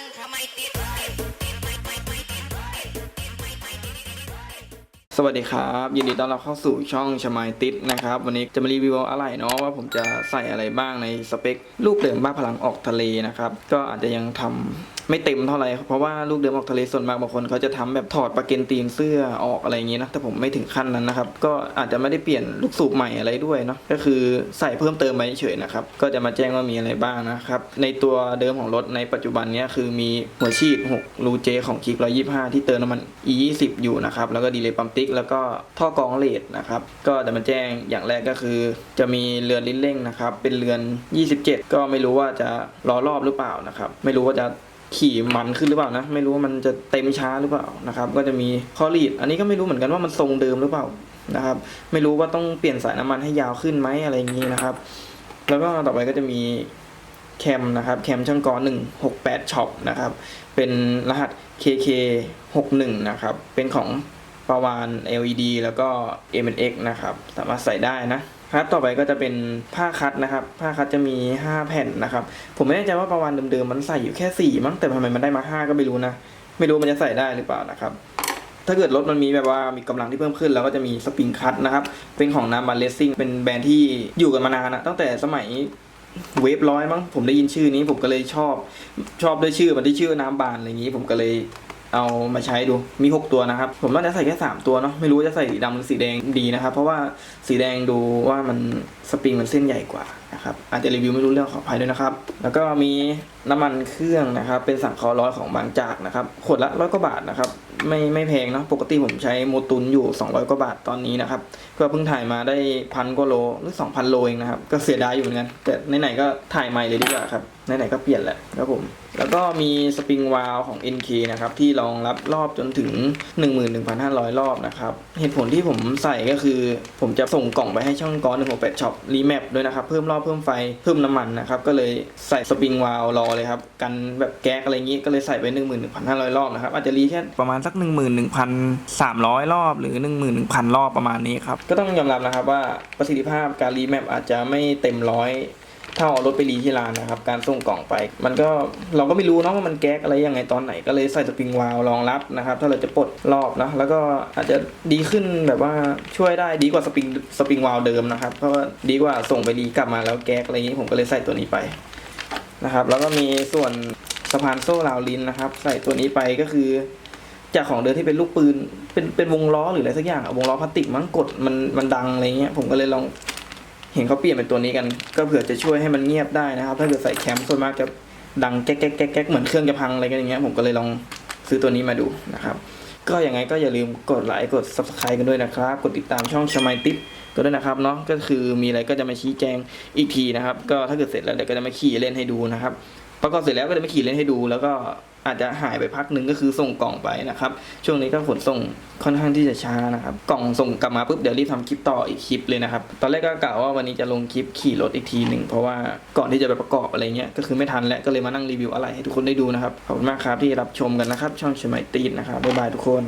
ันทำไมติดติดติดไม่ไม่ไม่ติดติดติดไม่ไม่ติดสวัสดีครับ ยินดีต้อนรับเข้าสู่ช่องชมายติดนะครับ วันนี้จะมารีวิวอะไรเนาะว่าผมจะใส่อะไรบ้างในสเปค ลูกเดิมบ้าพลังออกทะเลนะครับ ก็อาจจะยังทำ ไม่เต็มเท่าไหร่เพราะว่าลูกเดิมออกทะเลส่วนมากบางคนเขาจะทำแบบถอดประเกนตีนเสื้อออกอะไรอย่างงี้นะแต่ผมไม่ถึงขั้นนั้นนะครับ ก็อาจจะไม่ได้เปลี่ยนลูกสูบใหม่อะไรด้วยเนาะก็คือใส่เพิ่มเติมไปเฉยนะครับก็จะมาแจ้งว่ามีอะไรบ้างนะครับในตัวเดิมของรถในปัจจุบันนี้คือมีหัวฉีด6รูเจของคิก125 ที่เติมน้ำมัน E20 อยู่นะครับแล้วก็ดีเลย์ปั๊มติ๊กแล้วก็ท่อกรองเลดนะครับก็จะมาแจ้งอย่างแรกก็คือ จะมีเรือนลิ้นเร่งนะครับเป็นเรือน 27 ก็ไม่รู้ว่าจะล้อรอบหรือเปล่านะครับไม่รู้ว่าจะ ขี่มันขึ้นหรือเปล่านะ ไม่รู้ว่ามันจะเต็มช้าหรือเปล่านะครับ ก็จะมีคอรีดอันนี้ก็ไม่รู้เหมือนกันว่ามันทรงเดิมหรือเปล่านะครับ ไม่รู้ว่าต้องเปลี่ยนสายน้ำมันให้ยาวขึ้นไหมอะไรอย่างนี้นะครับ แล้วก็ต่อไปก็จะมีแคมนะครับแคมช่างกอ168ช็อปนะครับ เป็นรหัส KK 61 นะครับ เป็นของ ประวาน LED แล้วก็ MNX นะครับ สามารถใส่ได้นะครับ ต่อไปก็จะเป็นผ้าคัดนะครับ ผ้าคัดจะมี 5 แผ่นนะครับ ผมไม่แน่ใจว่าประวานเดิมๆมันใส่อยู่แค่ 4 มั้ง แต่ทำไมมันได้มา 5 ก็ไม่รู้นะ ไม่รู้มันจะใส่ได้หรือเปล่านะครับถ้าเกิดรถมันมีแบบว่ามีกำลังที่เพิ่มขึ้น แล้วก็จะมีสปริงคัตนะครับ เป็นของนาบันเลสซิ่งเป็นแบรนด์ที่อยู่กันมานานนะตั้งแต่สมัยเวฟร้อยมั้งผมได้ยินชื่อนี้ผมก็เลยชอบ ชอบด้วยชื่อมันที่ชื่อน้ำบานอะไรอย่างนี้ ผมก็เลย เอามาใช้ดูมี 6 ตัวนะครับ ผมน่าจะใส่แค่ 3 ตัวเนาะไม่รู้จะใส่สีดำหรือสีแดงดีนะครับ เพราะว่าสีแดงดูว่ามันสปริงมันเส้นใหญ่กว่านะครับอาจจะรีวิวไม่รู้เรื่องขออภัยด้วยนะครับ แล้วก็มีน้ำมันเครื่องนะครับ เป็นสั่งคอร้อยของบางจากนะครับขวดละร้อยกว่าบาทนะครับ ไม่ไม่แพงเนาะปกติผมใช้โมตุนอยู่ 200 กว่าบาทตอนนี้นะครับก็เพิ่งถ่ายมาได้พันกว่าโลหรือ 2,000 โลเองนะครับก็เสียดายอยู่เหมือนกันแต่ไหนๆก็ถ่ายใหม่เลยดีกว่าครับไหนๆก็เปลี่ยนแหละครับผม แล้วก็มีสปริงวาลของ NK นะครับที่รองรับรอบจนถึง 11,500 รอบนะครับเหตุผลที่ผมใส่ก็คือ ผมจะส่งกล่องไปให้ช่องกอน168ช็อปรีแมปด้วยนะครับเพิ่มรอบเพิ่มไฟเพิ่มน้ำมันนะครับก็เลยใส่สปริงวาลรอเลยครับกันแบบแก๊กอะไรอย่างนี้ก็เลยใส่ไป 11,500 รอบนะครับอาจจะรีแค่ประมาณสักสัก 11,300 รอบ หรือ 11,000 รอบประมาณนี้ครับ ก็ต้องยอมรับนะครับว่าประสิทธิภาพการรีแมปอาจจะไม่เต็มร้อยเท่าเอารถไปรีที่ร้านนะครับ การส่งกล่องไป มันก็เราก็ไม่รู้เนาะว่ามันแก๊กอะไรยังไงตอนไหน ก็เลยใส่สปริงวาลรองรับนะครับ ถ้าเราจะปลดรอบนะแล้วก็อาจจะดีขึ้นแบบว่าช่วยได้ดีกว่าสปริงสปริงวาลเดิมนะครับ เพราะว่าดีกว่าส่งไปรีกลับมาแล้วแก๊กอะไรอย่างนี้ผมก็เลยใส่ตัวนี้ไปนะครับ แล้วก็มีส่วนสะพานโซ่ราวลิ้นนะครับ ใส่ตัวนี้ไปก็คือ จากของเดิมที่เป็นลูกปืน เป็นเป็นวงล้อหรืออะไรสักอย่างอะวงล้อพลาสติกมั้งกดมันมันดังอะไรเงี้ยผมก็เลยลองเห็นเขาเปลี่ยนเป็นตัวนี้กัน ก็เผื่อจะช่วยให้มันเงียบได้นะครับ ถ้าเกิดใส่แคมป์ส่วนมากจะดังแก๊กแก๊กแก๊กแก๊กเหมือนเครื่องจะพังอะไรกันอย่างเงี้ยผมก็เลยลองซื้อตัวนี้มาดูนะครับ ก็ยังไงก็อย่าลืมกดไลค์กด subscribe กันด้วยนะครับ กดติดตามช่องชมายติปก็ด้วยนะครับเนาะก็คือมีอะไรก็จะมาชี้แจงอีกทีนะครับ ก็ถ้าเกิดเสร็จแล้วเดี๋ยวก็จะมาขี่เล่นให้ดูนะครับ ประกอบเสร็จแล้วก็จะมาขี่เล่นให้ดู แล้วก็อาจจะหายไปพักหนึ่งก็คือส่งกล่องไปนะครับ ช่วงนี้ก็ขนส่งค่อนข้างที่จะช้านะครับ กล่องส่งกลับมาปุ๊บเดี๋ยวรีบทำคลิปต่ออีกคลิปเลยนะครับ ตอนแรกก็กะว่าวันนี้จะลงคลิปขี่รถอีกทีหนึ่งเพราะว่าก่อนที่จะไปประกอบอะไรเงี้ยก็คือไม่ทันแล้วก็เลยมานั่งรีวิวอะไรให้ทุกคนได้ดูนะครับขอบคุณมากครับที่รับชมกันนะครับ ช่องชมัยตีนนะครับบ๊ายบายทุกคน